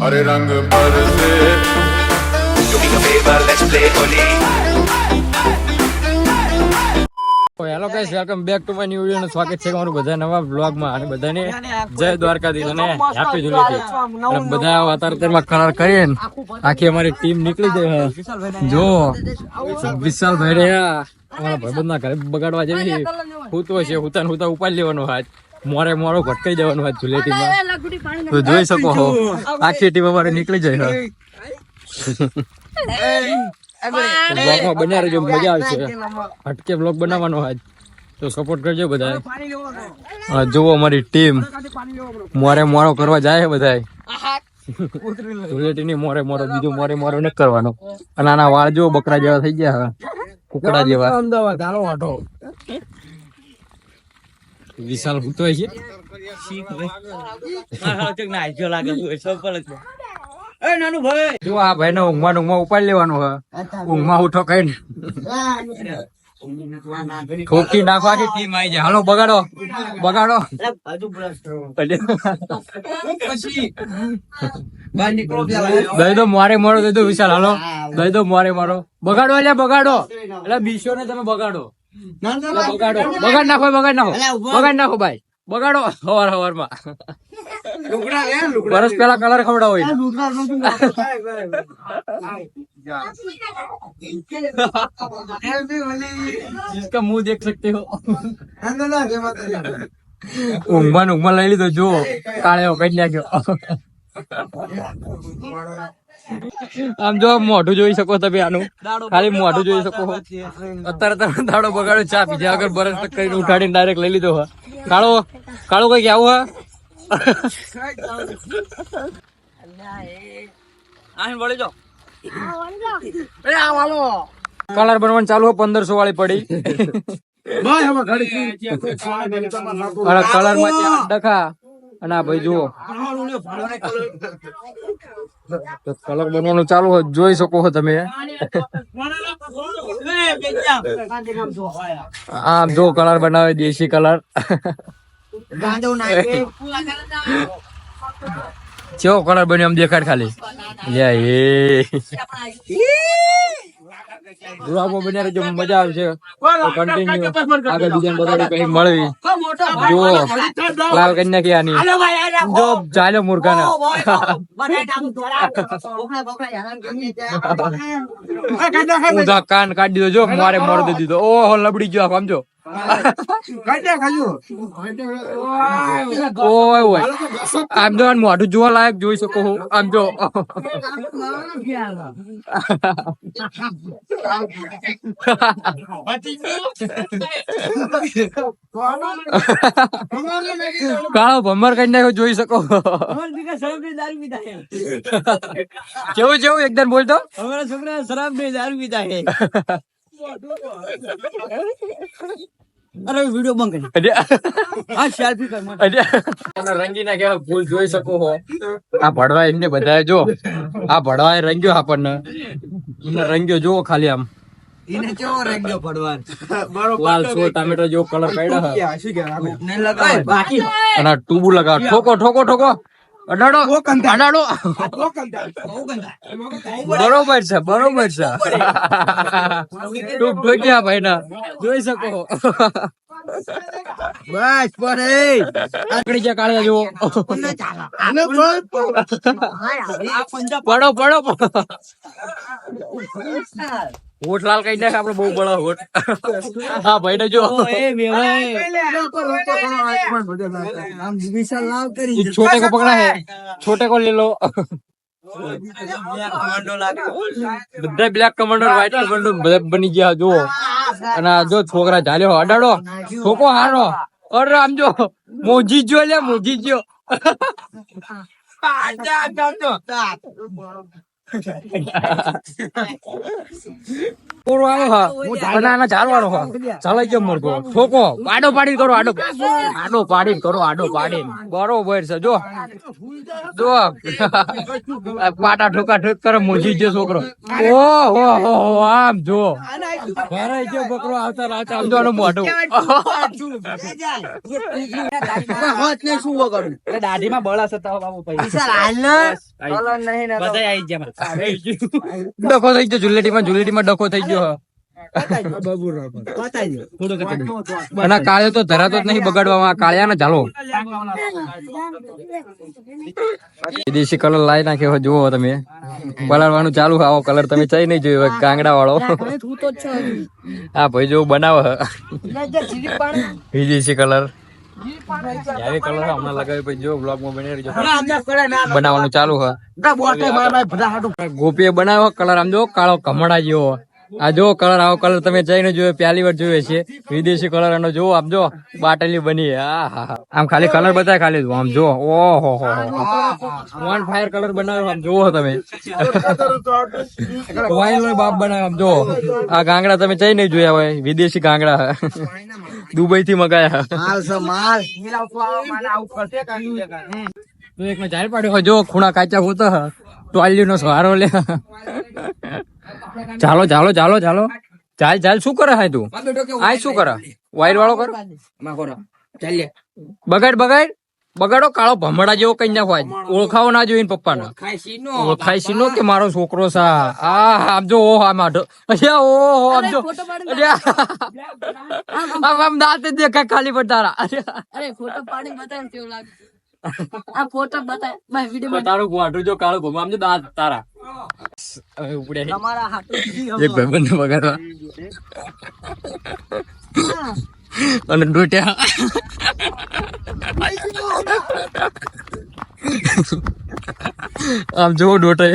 हरे रंग बरसे Do me a favor, let's play Holi. Hello guys welcome back to my new video નું સ્વાગત છે તમારું બધા નવા બ્લોગ માં અને બધાને જય દ્વારકાધીશ અને હેપી ધૂળેટી અને બધા અત્યારે અત્યારમાં કલર કરીને આખી અમારી ટીમ નીકળી ગઈ છે જો વિશાલ ભાઈ રહ્યા અમારા ભાઈબંધ ના ઘરે બગાડવા જેવી હૂતો છે હુતા ને હુતા ઉપાડી લેવાનો હાથ મોરે મોરો ભટકાઈ જવાનું હાથ ધુલેટીમાં તો જોઈ શકો છો આખી ટીમ અમારે નીકળી જાય બ્લોગમાં બન્યા રહેજો મજા આવશે. હટકે બ્લોગ બનાવવાનો આજ તો સપોર્ટ કરજો બધા જુઓ અમારી ટીમ મોરે મોરો કરવા જાય બધા ધૂળેટીની મોરે મોરો બીજો મોરે મોરો નહીં કરવાનો. અને આના વાળ જો બકરા જેવા થઈ ગયા હવે. કુકડા જેવા. વિશાલ ભૂતો છે. જો આ ભાઈ. ને ઊંઘમાં ને ઊંઘમાં ઉપાડી લેવાનું હે ઊંઘમાં ઉઠો કઈ ઠોકી નાખવાની ટીમ આવી જાય. હાલો બગાડો. બગાડો. દઈ દો મારે મારો દઈ દો વિશાલ. હાલો. દઈ દો મારે મારો. બગાડો એટલે બગાડો. એટલે બીસો ને તમે બગાડો. બગાડો બગાડ નાખો બગાડ નાખો બગાડ નાખો ભાઈ બગાડો હવાર હવાર માં વર્ષ પેલા કલર ખવડાવો એને. इसका मुंह देख सकते हो ઊંઘમાં ને ઊંઘમાં લઈ લીધો જો કાળેઓ કઈ નાખ્યો આમ જો મોઢું જોઈ શકો તમે આનું. ખાલી મોઢું જોઈ શકો અત્યારે તમે દાડો બગાડ્યો ચા પીધા આગળ બરસ કરીને ઉઠાડીને ડાયરેક્ટ લઈ લીધો હા. કાળો કાળો કઈ આવું હા. કલર બનવાનું ચાલુ હોય પંદરસો વાળી પડી. કલરમાં ડખા. અને આ ભાઈ જુઓ. કલર બનવાનું ચાલુ જોઈ શકો છો તમે. આમ જો કલર બનાવે, દેશી કલર. કેવો કલર બન્યો આમ દેખાડ ખાલી. એ ગુલાબો બન્યા રહેજો મજા આવશે કન્ટિન્યુ આગળ બીજા બધા કઈ મળવી જો લાલ કન્યા કે આની જો ચાલ્યો મુર્ગાના કાન કાઢી દીધો જો મારે મોર દીધો ઓહો લબડી ગયો આમ જો ઓય ઓય આમ જો મોઢું જોવા લાયક જોઈ શકો છો આમ જો કાળો ભમર કઈ નાખ્યો જોઈ શકો કેવું કેવું એકદમ બોલતો અને રંગી કેવા ફૂલ જોઈ શકો હો. આ ભડવા એમને બધા જો. આ ભડવા એ રંગ્યો આપણને. એમને રંગ્યો જો ખાલી આમ. લાલ છો ટામેટો જેવો કલર કાઢ્યો છે અને આ ટુબુ લગાવ ઠોકો ઠોકો ઠોકો. અડાડો અડાડો બરોબર છે બરોબર છે. ટૂબ ઠોક્યા ભાઈ ના જોઈ શકો. બસ પડે આકડી ચા કાળિયા જુઓ પડો પડો હોઠ લાલ કઈ નાખે આપડે બહુ બળો હોઠ. હા ભાઈ ને જો. છોટે કો પકડા છોટે કો લે લો બધા બ્લેક કમાન્ડર વ્હાઈટ કમાન્ડર બધા બની ગયા જો અને આ જો છોકરા ચાલ્યો અડાડો. છોકો હારો. અરે આમ જો મોજી જો લે મોજી જો. પૂરો આવ્યો હા. અને આના ચાલવાનો હા. ચાલે કેમ મુર્ગો ઠોકો. આડો પાડી કરો આડો આડો પાડી કરો આડો પાડી બરોબર છે. જો. જો. પાટા ઠોકા ઠોક કરે મોજી ગયો છોકરો. ઓ હો હો હો, આમ જો. ભરાઈ ગયો બકરો આવતા રાત આમ જો આનું મોઢું. દાઢીમાં બળા સતા બાબુ પૈસા હાલ નહીં બધા આવી ગયા. ડખો થઈ ગયો જુલેટીમાં જુલેટીમાં ડખો થઈ ગયો અને આ તો ધરાતો જ નહીં બગાડવામાં કાળ્યા ને ચાલો. વિદેશી કલર લાવી નાખ્યો જુઓ તમે. પલાળવાનું ચાલુ. આવો કલર તમે ચાઈ નહીં જોયો કાંગડા વાળો. હા ભાઈ જો બનાવ. વિદેશી કલર. હેવી કલર હમણાં લગાવી પછી જો બ્લોગમાં બની રહેજો બનાવવાનું ચાલુ છે ગોપીએ બનાવ્યો કલર આમ જો કાળો કમળા જેવો. આ જો કલર આવો કલર તમે જઈને જોયો પહેલી વાર જોયો છે. વિદેશી કલર એનો જો આમ જો બાટલી બની આ હા હા. આમ ખાલી કલર બતાય ખાલી આમ જો. ઓહો હો વન ફાયર કલર બનાવ્યો આમ જોવો તમે. વાઇન બાપ બનાવ્યો આમ જો આ ગાંગડા તમે જઈ નહીં જોયા હોય વિદેશી ગાંગડા. દુબઈ થી મગાયા તો એક જાહેર પાડ્યો. જો ખૂણા કાચા હોતા ટોયલી નો સહારો લે. ચાલો ચાલો ચાલો ચાલો. ચાલ ચાલ શું કરે હાય તું? આ શું કરે? વાયર વાળો કર. બગાડ બગાડ. બગાડો કાળો ભમડા જેવો કઈ ના હોય. ઓળખાવો ના જોઈએ પપ્પાને. ઓળખાય સીનો કે મારો છોકરો સા આ આમજો ઓ હા માઢો અલ્યા ઓહો આમ જો. આમ દાંત દેખાય ખાલી પર તારા અરે ફોટો પાડી બતાવ કેવું લાગે આ ફોટો બતાય ભાઈ વીડિયો તારું ગોઠું જો કાળું ભમ આમ દાંત તારા. હવે. ઉપડે એક ભાઈબંધ બગાડવા. અને ડોટ્યા. આમ જોવો ડોટે.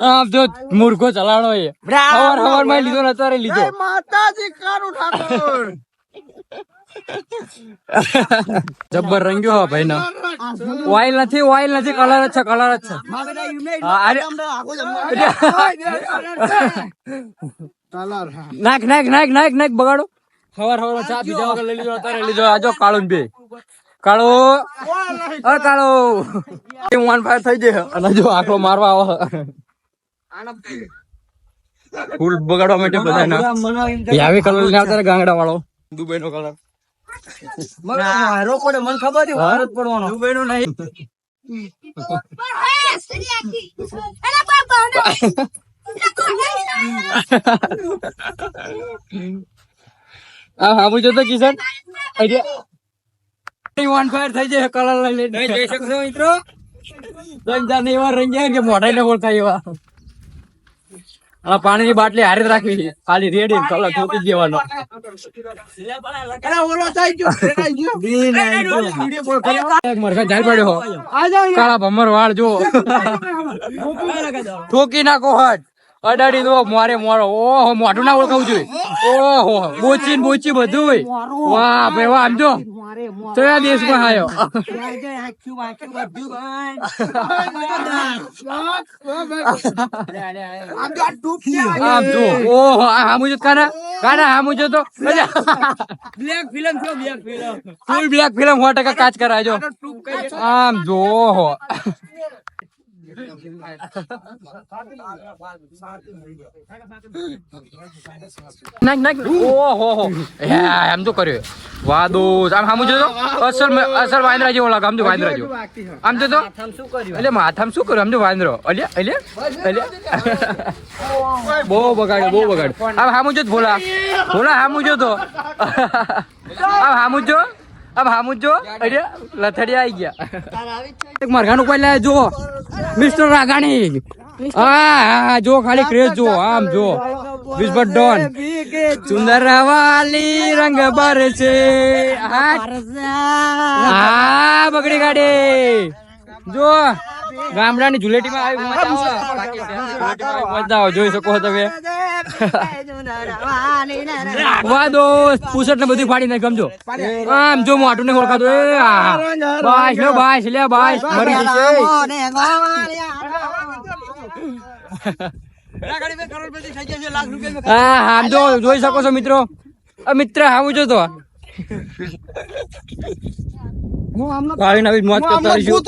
આમ જો મૂર્ખો ચલાડો એ. હવાર હવારમાં લીધો માતાજી કારું લીધો જબ્બર રંગ્યો હો ભાઈ નો ઓઇલ નથી ઓઇલ નથી કલર જ છે કલર જ છે. નાખ નાખ નાખ નાખ નાખ બગાડો. હવાર હવાર ચા પીધા વગર લઈ લીધો અત્યારે લીધો. આજો કાળો બે. કાળો. અ કાળો. વન ફાયર થઈ જાય અને જો આખો મારવા આવો. ફૂલ બગાડવા માટે બધા ના આવી. કલર લઈને આવતા ગાંગડા વાળો. દુબઈ નો કલર દુબઈ નો નહીં. આ હામું તો કિશન? વન ફાયર થઈ જાય કલર લઈ જોઈ શકશો મિત્રો? રંજાને એવા રંજાય કે મોઢાઈ ને ઓળખાય એવા. આ પાણીની બાટલી હારે જ રાખવી ખાલી રેડી કલર ઠોકી દેવાનો. પડ્યો કાળા ભમર વાળ જો. ઠોકી નાખો હટ અડાડી દો મોરે મારો. ઓહો મોઢું ના ઓળખાવું જોઈએ. ઓહો બોચી ને બોચી બધું વાહ ભાઈ વાહ આમ જો. કયા દેશમાં આવ્યો આમ જો ઓહો આ હામું કાના? કાના જો તો? બ્લેક ફિલ્મ છો black film full black film સો ટકા કાચ કરાજો આમ જો ઓહો. નાખ નાખ. ઓહો હો આમ તો કર્યો. વાદો. આમ સામું જો તો અસલ અસલ વાંદરા જેવો લાગે. આમ તો વાંદરા જેવો. આમ તો એટલે માથામાં શું કર્યું? આમ જો વાંદરો. અલ્યા અલ્યા અલ્યા. બહુ બગાડ્યો બહુ બગાડ્યો. આમ સામું જો તો ભોલા. ભોલા હામું જો તો. આમ સામું જો આમ હામું જો અલ્યા લથડિયા આવી ગયા એક મરઘાનું કોઈ લે જો મિસ્ટર રાગાણી હા હા જો ખાલી ક્રેઝ જો આમ જો ડોન. સુંદર વાલી રંગ બર છે. હા બગડી ગાડી. જો ગામડાની જુલેટીમાં આવી આવે જોઈ શકો છો તમે. વાહ દોસ્ત પુસટ ને બધું ફાડી નાખ ગમજો આમ જો મોટું ને ઓળખાતો. એ આ. બાઈસ લે લે બાઈસ મરી જશે હા જો જોઈ શકો છો મિત્રો. મિત્ર આવું જો તો વાળી નવી મોજ કરતા રહીશું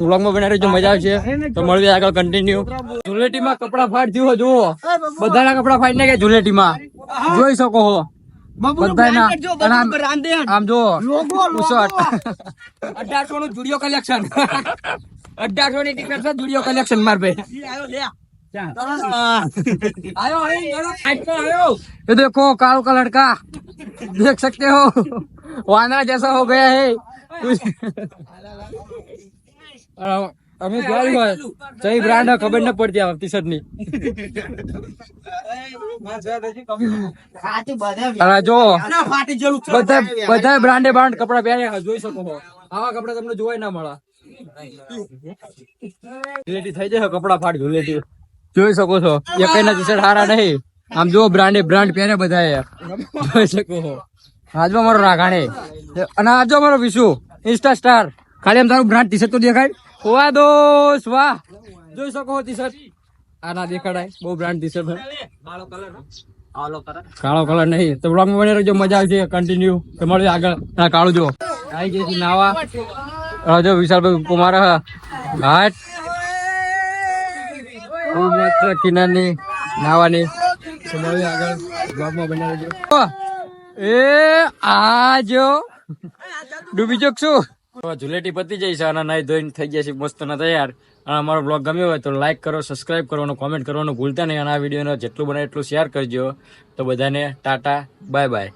વ્લોગમાં બનાવી રહેજો મજા આવશે તો મળીએ આગળ કન્ટિન્યુ ધુલેટીમાં કપડા ફાટ થયું જુઓ બધાના કપડા ફાટ નાખ્યા ધુલેટીમાં જોઈ શકો છો બધાના અને આમ- આમ જો અઢારસો નું જુડિયો કલેક્શન અઢારસો ની ટિકિટ છે જુડિયો કલેક્શન માર ભાઈ आयो आयो ये देखो काल का लड़का देख सकते हो वानरा जैसा हो गया है અમે ગાડી હોય જય બ્રાન્ડ ખબર ન પડતી આ ટીશર્ટની. જો. બધા બધા બ્રાન્ડે બ્રાન્ડ કપડા પહેર્યા જોઈ શકો છો આવા કપડા તમને જોવાય ના મળે. ધુલેટી થઈ જાય કપડા ફાટ ધુલેટી જોઈ શકો છો. એ કઈ ના ટી શર્ટ હારા નહીં. આમ જો બ્રાન્ડે બ્રાન્ડ પહેરે બધા જોઈ શકો છો આજમાં મારો રાઘાણે. અને આજો મારો વિશુ ઇન્સ્ટા સ્ટાર ખાલી એમ તારું બ્રાન્ડ ટી શર્ટ તો દેખાય. વાહ દોસ્ત, વાહ. જોઈ શકો ટી શર્ટ આ ના દેખાડાય. બહુ બ્રાન્ડ ટી શર્ટ કાળો કલર નહીં. તો બ્લોગમાં બની રહેજો. મજા આવશે. કન્ટિન્યુ તો મળીએ આગળ. હા કાળું જો આવી ગઈ છે નાવા. રાજો વિશાલભાઈ કુમાર. ઘાટ ખૂબ મસ્ત કિનારની નાવાની. તો મળીએ આગળ. બ્લોગમાં બની રહેજો. એ આ જો. ડૂબી જોકશું જુલેટી પતી જાય છે અને નાઈ ધોઈને થઈ ગયા છે મસ્ત ના તૈયાર. અને અમારો બ્લોગ ગમ્યો હોય તો લાઈક કરો સબસ્ક્રાઇબ કરવાનું કોમેન્ટ કરવાનું ભૂલતા નહીં. અને આ વિડીયોને જેટલું બને એટલું શેર કરજો. તો બધાને ટાટા બાય બાય